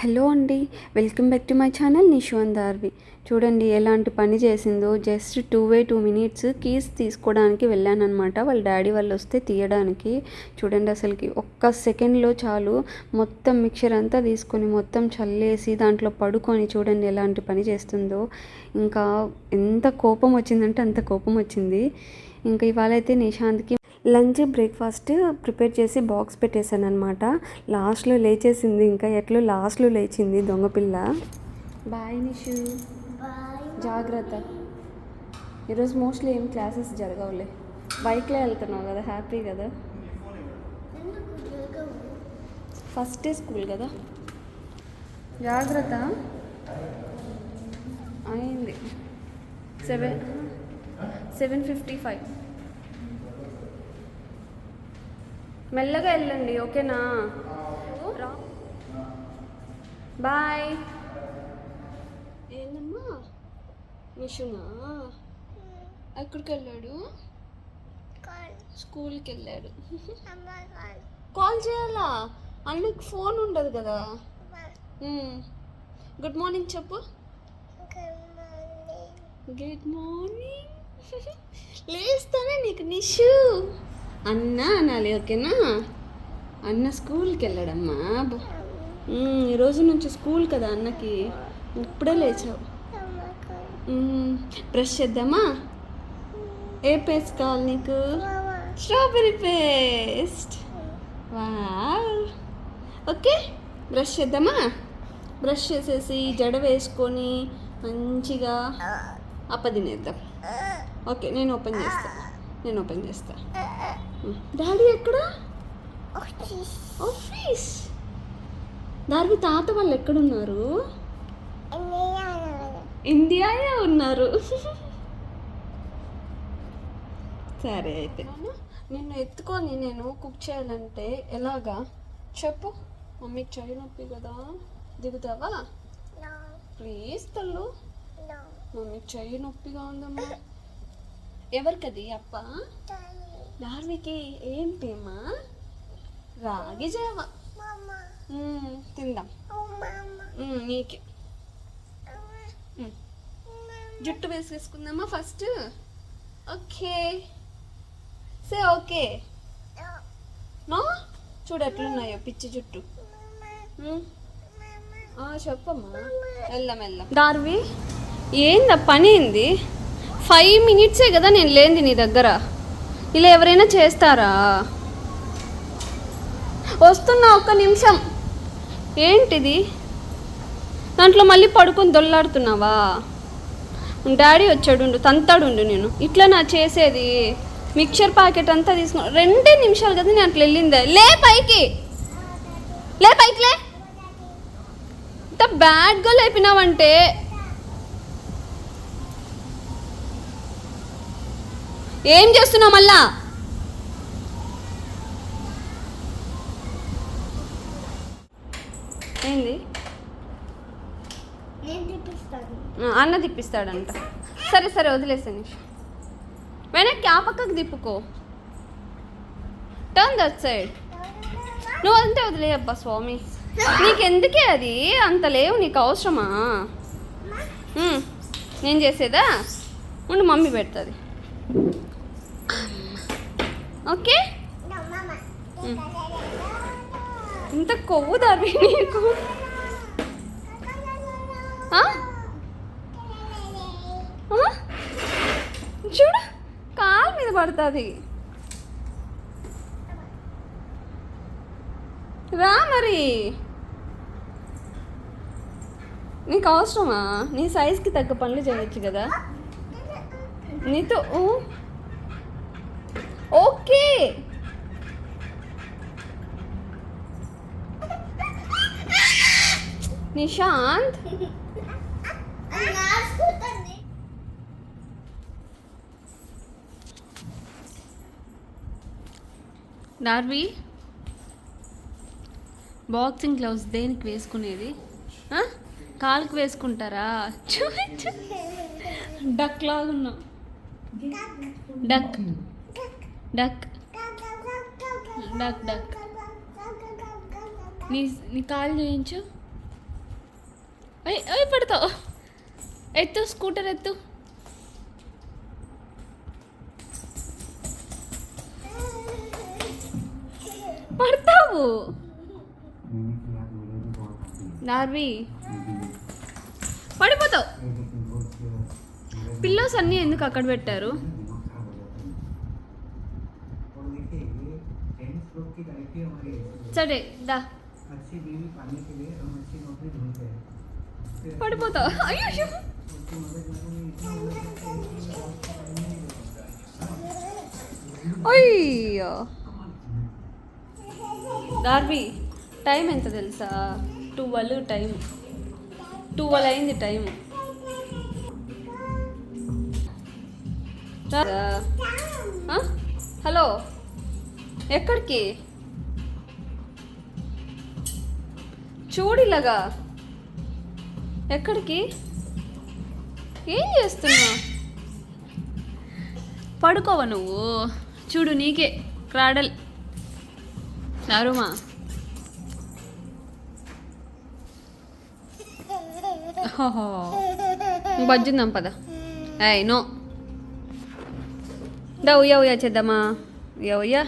Hello అండి welcome back to my channel Nishu Darvi. చూడండి ఎలాంటి పని చేసిందో just two way two minutes keys తీసుకోవడానికి వెళ్ళాను అనమాట వాళ్ళ డాడీ వాళ్ళు వస్తే తీయడానికి. చూడండి అసలుకి ఒక్క సెకండ్లో చాలు మొత్తం మిక్చర్ అంతా తీసుకొని మొత్తం చల్లేసి దాంట్లో పడుకొని చూడండి ఎలాంటి పని చేస్తుందో. ఇంకా ఎంత కోపం వచ్చిందంటే అంత కోపం వచ్చింది. ఇంకా ఇవాళ అయితే నిశాంత్కి లంచ్ బ్రేక్ఫాస్ట్ ప్రిపేర్ చేసి బాక్స్ పెట్టేశాను అనమాట లాస్ట్లో లేచేసింది ఇంకా ఎట్లో లాస్ట్లో లేచింది దొంగపిల్ల బాయ్ నిషు. జాగ్రత్త. ఈరోజు మోస్ట్లీ ఏం క్లాసెస్ జరగవులే. బైక్లో వెళ్తున్నావు కదా హ్యాపీ కదా? ఫస్ట్ డే స్కూల్ కదా? జాగ్రత్త. అయింది. Seven seven fifty five. మెల్లగా వెళ్ళండి ఓకేనా? బాయ్. ఏందమ్మా? నిషునా ఎక్కడికి వెళ్ళాడు స్కూల్కి వెళ్ళాడు కాల్. చేయాలా? అన్నకి ఫోన్ ఉండదు కదా. గుడ్ మార్నింగ్ చెప్పు. Good morning. లేస్తానే నీకు నిషు. అన్న అనాలి ఓకేనా? అన్న స్కూల్కి వెళ్ళాడమ్మా ఈరోజు రోజు నుంచి స్కూల్ కదా అన్నకి. ఇప్పుడే లేచావు. బ్రష్ చేద్దామా? ఏ పేస్ట్ కావాలి నీకు? Strawberry paste. Wow. Okay brush చేద్దామా? బ్రష్ చేసేసి జడ వేసుకొని మంచిగా అప్పదినేద్దాం ఓకే నేను ఓపెన్ చేస్తాను నేను ఓపెన్ చేస్తా. డాడీ ఎక్కడ? ఆఫీస్ దార్వి తాత వాళ్ళు ఎక్కడున్నారు? ఇండియాయే ఉన్నారు. సరే అయితే. నిన్ను ఎత్తుకొని నేను కుక్ చేయాలంటే ఎలాగా? చెప్పు. మమ్మీకి చెయ్యి నొప్పి కదా. దిగుతావా? ప్లీజ్ తల్లు. మమ్మీకి చెయ్యి నొప్పిగా ఉందమ్మా. ఎవరికది అప్ప? దార్వికి ఏంటేమా రాగి జావ. తిందాం. నీకే. జుట్టు వేసేసుకుందామా first? Okay. Say okay. No? చూడు ఎట్లున్నాయో పిచ్చి జుట్టు. చెప్పమ్మా. వెళ్దాం వెళ్దాం. దార్వి ఏందా పని ఏంది? ఫైవ్ మినిట్సే కదా నేను లేనిది నీ దగ్గర. ఇలా ఎవరైనా చేస్తారా? వస్తున్నా ఒక్క నిమిషం. ఏంటిది? దాంట్లో మళ్ళీ పడుకొని దొల్లాడుతున్నావా? డాడీ వచ్చాడు తంతాడుండు నేను. ఇట్లా నా చేసేది. మిక్చర్ ప్యాకెట్ అంతా తీసుకున్నా రెండే నిమిషాలు కదా నేను అట్లా వెళ్ళిందే. లే పైకి. లే పైకి లే. ఇంత బ్యాడ్గా లేపినావంటే. ఏం చేస్తున్నావు మళ్ళా? ఏంది? అన్న తిప్పిస్తాడంట. సరే సరే వదిలేసాను వెనక్కి ఆ పక్కకు తిప్పుకో. టర్న్ దట్ సైడ్ నువ్వు అంతే వదిలే అబ్బా స్వామి. నీకెందుకే అది? అంత లేవు నీకు అవసరమా? నేను చేసేదా? ఉండు మమ్మీ పెడుతుంది. ఓకే? ఇంత కొవ్వు దారి నీకు. ఆ? ఆ? చూడు కాలు మీద పడుతుంది. రా మరి. నీకు అవసరమా? నీ సైజ్కి తగ్గ పనులు చేయొచ్చు కదా. నీతో ఊ. Okay. Nishant? Darvi boxing gloves దేనికి వేసుకునేది? ఆ? కాలుకి వేసుకుంటారా? డక్ లాగున్నావు డక్ డక్ డక్ డక్ నీ నీ కాలు చూపించు. అయ్ పడతావు ఎత్తు స్కూటర్ ఎత్తు. పడతావు. నార్వి. పడిపోతావు. పిల్లోస్ అన్నీ ఎందుకు అక్కడ పెట్టారు? సరే దా अच्छी बीवी पाने के लिए हम अच्छी नौकरी ढूंढते हैं फिर పడిపోతావు అయ్యో అయ్యో. उसकी मदद में इतनी मदद करते हैं कि वो आपको टाइम नहीं देता। అయ్యో డార్బీ టైం ఎంత తెలుసా ట్వెల్వ్ టైం ట్వెల్వ్ అయింది టైం హలో ఎక్కడికి? చూడిలాగా. ఎక్కడికి? ఏం చేస్తున్నావు పడుకోవ నువ్వు? చూడు నీకే క్రాడల్. చారుమా బజ్జుందాం పద. ఏ నో. దా ఉయ్యా ఉయ్యా చేద్దామా? ఉయ్యా ఉయ్యా.